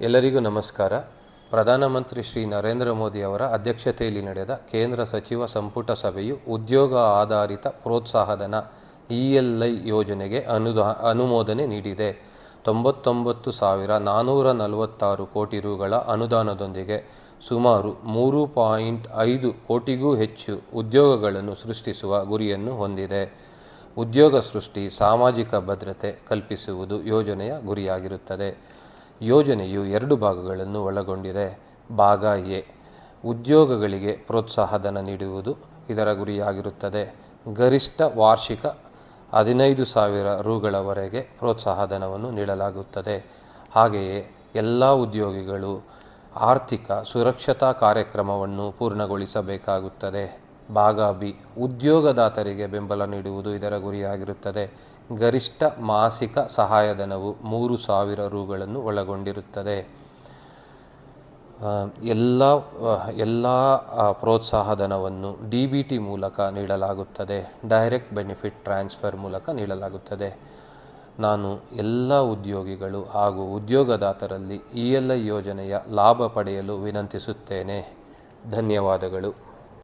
ಎಲ್ಲರಿಗೂ ನಮಸ್ಕಾರ. ಪ್ರಧಾನಮಂತ್ರಿ ಶ್ರೀ ನರೇಂದ್ರ ಮೋದಿ ಅವರ ಅಧ್ಯಕ್ಷತೆಯಲ್ಲಿ ನಡೆದ ಕೇಂದ್ರ ಸಚಿವ ಸಂಪುಟ ಸಭೆಯು ಉದ್ಯೋಗ ಆಧಾರಿತ ಪ್ರೋತ್ಸಾಹಧನ ಇಎಲ್ಐ ಯೋಜನೆಗೆ ಅನುದಾ, ಅನುಮೋದನೆ ನೀಡಿದೆ. ತೊಂಬತ್ತೊಂಬತ್ತು ಸಾವಿರ ನಾನ್ನೂರ ನಲವತ್ತಾರು ಕೋಟಿ ರುಗಳ ಅನುದಾನದೊಂದಿಗೆ ಸುಮಾರು ಮೂರು ಪಾಯಿಂಟ್ ಐದು ಕೋಟಿಗೂ ಹೆಚ್ಚು ಉದ್ಯೋಗಗಳನ್ನು ಸೃಷ್ಟಿಸುವ ಗುರಿಯನ್ನು ಹೊಂದಿದೆ. ಉದ್ಯೋಗ ಸೃಷ್ಟಿ, ಸಾಮಾಜಿಕ ಭದ್ರತೆ ಕಲ್ಪಿಸುವುದು ಯೋಜನೆಯ ಗುರಿಯಾಗಿರುತ್ತದೆ. ಯೋಜನೆಯು ಎರಡು ಭಾಗಗಳನ್ನು ಒಳಗೊಂಡಿದೆ. ಭಾಗ ಎ, ಉದ್ಯೋಗಗಳಿಗೆ ಪ್ರೋತ್ಸಾಹಧನ ನೀಡುವುದು ಇದರ ಗುರಿಯಾಗಿರುತ್ತದೆ. ಗರಿಷ್ಠ ವಾರ್ಷಿಕ ಹದಿನೈದು ಸಾವಿರ ರುಗಳವರೆಗೆ ಪ್ರೋತ್ಸಾಹಧನವನ್ನು ನೀಡಲಾಗುತ್ತದೆ. ಹಾಗೆಯೇ ಎಲ್ಲ ಉದ್ಯೋಗಿಗಳು ಆರ್ಥಿಕ ಸುರಕ್ಷತಾ ಕಾರ್ಯಕ್ರಮವನ್ನು ಪೂರ್ಣಗೊಳಿಸಬೇಕಾಗುತ್ತದೆ. ಭಾಗ ಬಿ ಉದ್ಯೋಗದಾತರಿಗೆ ಬೆಂಬಲ ನೀಡುವುದು ಇದರ ಗುರಿಯಾಗಿರುತ್ತದೆ. ಗರಿಷ್ಠ ಮಾಸಿಕ ಸಹಾಯಧನವು ಮೂರು ಸಾವಿರ ರುಗಳನ್ನು ಒಳಗೊಂಡಿರುತ್ತದೆ. ಎಲ್ಲ ಎಲ್ಲ ಪ್ರೋತ್ಸಾಹಧನವನ್ನು ಡಿ ಬಿ ಟಿ ಮೂಲಕ ನೀಡಲಾಗುತ್ತದೆ. ಡೈರೆಕ್ಟ್ ಬೆನಿಫಿಟ್ ಟ್ರಾನ್ಸ್ಫರ್ ಮೂಲಕ ನೀಡಲಾಗುತ್ತದೆ. ನಾನು ಎಲ್ಲ ಉದ್ಯೋಗಿಗಳು ಹಾಗೂ ಉದ್ಯೋಗದಾತರಲ್ಲಿ ಇ ಎಲ್ ಐ ಯೋಜನೆಯ ಲಾಭ ಪಡೆಯಲು ವಿನಂತಿಸುತ್ತೇನೆ. ಧನ್ಯವಾದಗಳು.